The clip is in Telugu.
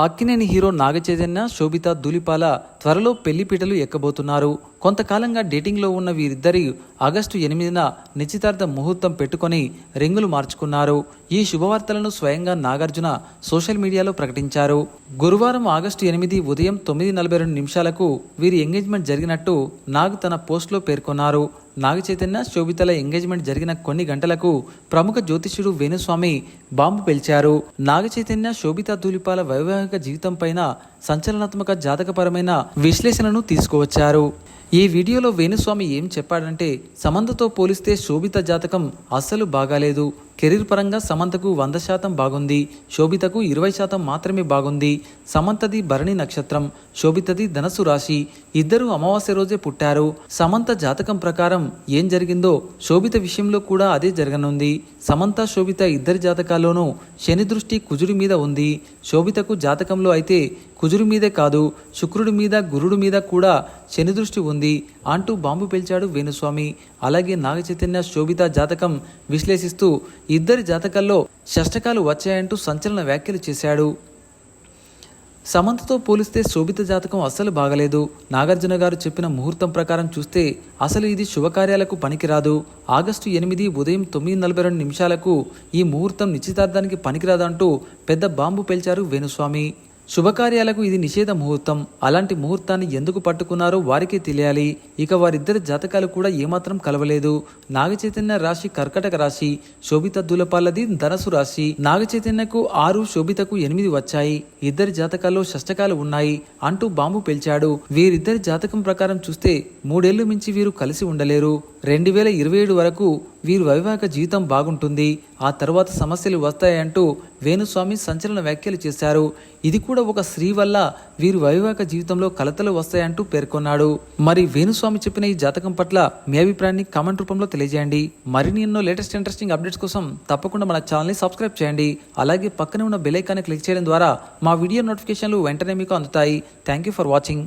అక్కినేని హీరో నాగచైతన్య శోభిత ధూలిపాల త్వరలో పెళ్ళిపీటలు ఎక్కబోతున్నారు. కొంతకాలంగా డేటింగ్లో ఉన్న వీరిద్దరి ఆగస్టు ఎనిమిదిన నిశ్చితార్థ ముహూర్తం పెట్టుకొని రింగులు మార్చుకున్నారు. ఈ శుభవార్తలను స్వయంగా నాగార్జున సోషల్ మీడియాలో ప్రకటించారు. గురువారం ఆగస్టు ఎనిమిది ఉదయం తొమ్మిది నలభై రెండు నిమిషాలకు వీరి ఎంగేజ్మెంట్ జరిగినట్టు నాగ్ తన పోస్ట్లో పేర్కొన్నారు. నాగ చైతన్య శోభితల ఎంగేజ్మెంట్ జరిగిన కొన్ని గంటలకు ప్రముఖ జ్యోతిష్యుడు వేణుస్వామి బాంబు పేల్చారు. నాగ చైతన్య శోభిత ధూలిపాల వైవాహిక జీవితం పైన సంచలనాత్మక జాతకపరమైన విశ్లేషణను తీసుకువచ్చారు. ఈ వీడియోలో వేణుస్వామి ఏం చెప్పాడంటే సమంతతో పోలిస్తే శోభిత జాతకం అస్సలు బాగాలేదు. కెరీర్ పరంగా సమంతకు వంద శాతం బాగుంది. శోభితకు ఇరవై శాతం మాత్రమే బాగుంది. సమంతది భరణి నక్షత్రం శోభితది ధనస్సు రాశి. ఇద్దరు అమావాస్య రోజే పుట్టారు. సమంత జాతకం ప్రకారం ఏం జరిగిందో శోభిత విషయంలో కూడా అదే జరగనుంది. సమంత శోభిత ఇద్దరి జాతకాల్లోనూ శని దృష్టి కుజుడి మీద ఉంది. శోభితకు జాతకంలో అయితే కుజుడి మీదే కాదు శుక్రుడి మీద గురుడి మీద కూడా శని దృష్టి ఉంది అంటూ బాంబు పేల్చాడు వేణుస్వామి. అలాగే నాగచైతన్య శోభిత జాతకం విశ్లేషిస్తూ ఇద్దరి జాతకాల్లో షష్టకాలు వచ్చాయంటూ సంచలన వ్యాఖ్యలు చేశాడు. సమంతతో పోలిస్తే శోభిత జాతకం అస్సలు బాగలేదు. నాగార్జున గారు చెప్పిన ముహూర్తం ప్రకారం చూస్తే అసలు ఇది శుభకార్యాలకు పనికిరాదు. ఆగస్టు ఎనిమిది ఉదయం తొమ్మిది నలభై రెండు నిమిషాలకు ఈ ముహూర్తం నిశ్చితార్థానికి పనికిరాదంటూ పెద్ద బాంబు పేల్చారు వేణుస్వామి. శుభకార్యాలకు ఇది నిషేధ ముహూర్తం. అలాంటి ముహూర్తాన్ని ఎందుకు పట్టుకున్నారో వారికే తెలియాలి. ఇక వారిద్దరి జాతకాలు కూడా ఏమాత్రం కలవలేదు. నాగచైతన్య రాశి కర్కటక రాశి శోభిత దులపాలది ధనసు రాశి. నాగచైతన్యకు ఆరు శోభితకు ఎనిమిది వచ్చాయి. ఇద్దరి జాతకాల్లో షష్టకాలు ఉన్నాయి అంటూ బాంబు పేల్చాడు. వీరిద్దరి జాతకం ప్రకారం చూస్తే మూడేళ్ళు మించి వీరు కలిసి ఉండలేరు. రెండు వేల ఇరవై ఏడు వరకు వీరి వైవాహిక జీవితం బాగుంటుంది. ఆ తర్వాత సమస్యలు వస్తాయంటూ వేణుస్వామి సంచలన వ్యాఖ్యలు చేశారు. ఇది కూడా ఒక స్త్రీ వల్ల వీరి వైవాహిక జీవితంలో కలతలు వస్తాయంటూ పేర్కొన్నాడు. మరి వేణుస్వామి చెప్పిన ఈ జాతకం పట్ల మీ అభిప్రాయాన్ని కామెంట్ రూపంలో తెలియజేయండి. మరిన్ని ఎన్నో లేటెస్ట్ ఇంట్రెస్టింగ్ అప్డేట్స్ కోసం తప్పకుండా మన ఛానల్ని సబ్స్క్రైబ్ చేయండి. అలాగే పక్కనే ఉన్న బెల్ ఐకాన్ని క్లిక్ చేయడం ద్వారా మా వీడియో నోటిఫికేషన్లు వెంటనే మీకు అందుతాయి. Thank you for watching.